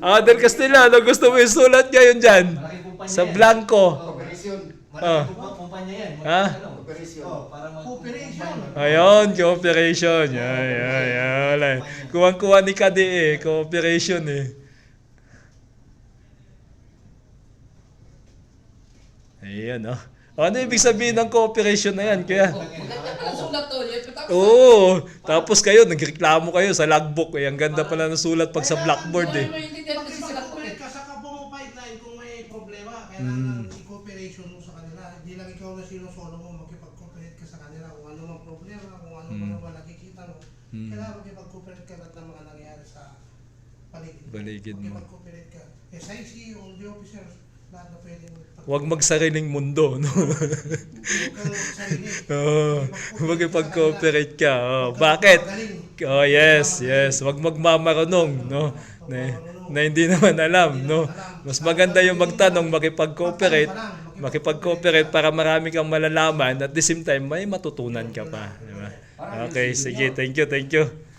Ah, Del Castillo, ano gusto mo isulat ngayon dyan? Sa blanco. Operation. Ah. Malaking kumpa- kumpanya yan. Ha? Ano? Operation. Oh, para mag- Cooperation. Ayun, cooperation. Yan, yan, yan. Wala. Kuwang-kuha ni Kadi eh. Cooperation eh. Ayan, oh. Ano ibig sabihin ng cooperation na yan? Kaya, sulat tapos- oo. Tapos kayo, nagreklamo kayo sa logbook. Eh, ang ganda pala ng sulat pag sa blackboard eh. Maintindihan kasi sila ko eh. Pag-cooperate ka, saka mo pipeline kung may problema, kailangan i-cooperation mo sa kanila. Hindi lang ikaw na sinusolo mo, makipag-cooperate ka sa kanila kung ano mang problema, kung ano man naman nakikita mo. Kailangan makipag-cooperate ka lahat ng mga nangyayari sa paligid. Paligid mo. Makipag-cooperate ka. SIC, all the officers, na pwede mo. Huwag magsariling mundo, no? Huwag. Oo. Magipag-cooperate ka. Oh, bakit? Oh, yes, yes. Huwag magmamarunong, no? Na, na hindi naman alam, no? Mas maganda yung magtanong, makipag-cooperate, makipag-cooperate para marami kang malalaman at the same time may matutunan ka pa, di ba? Okay, sige. Thank you, thank you.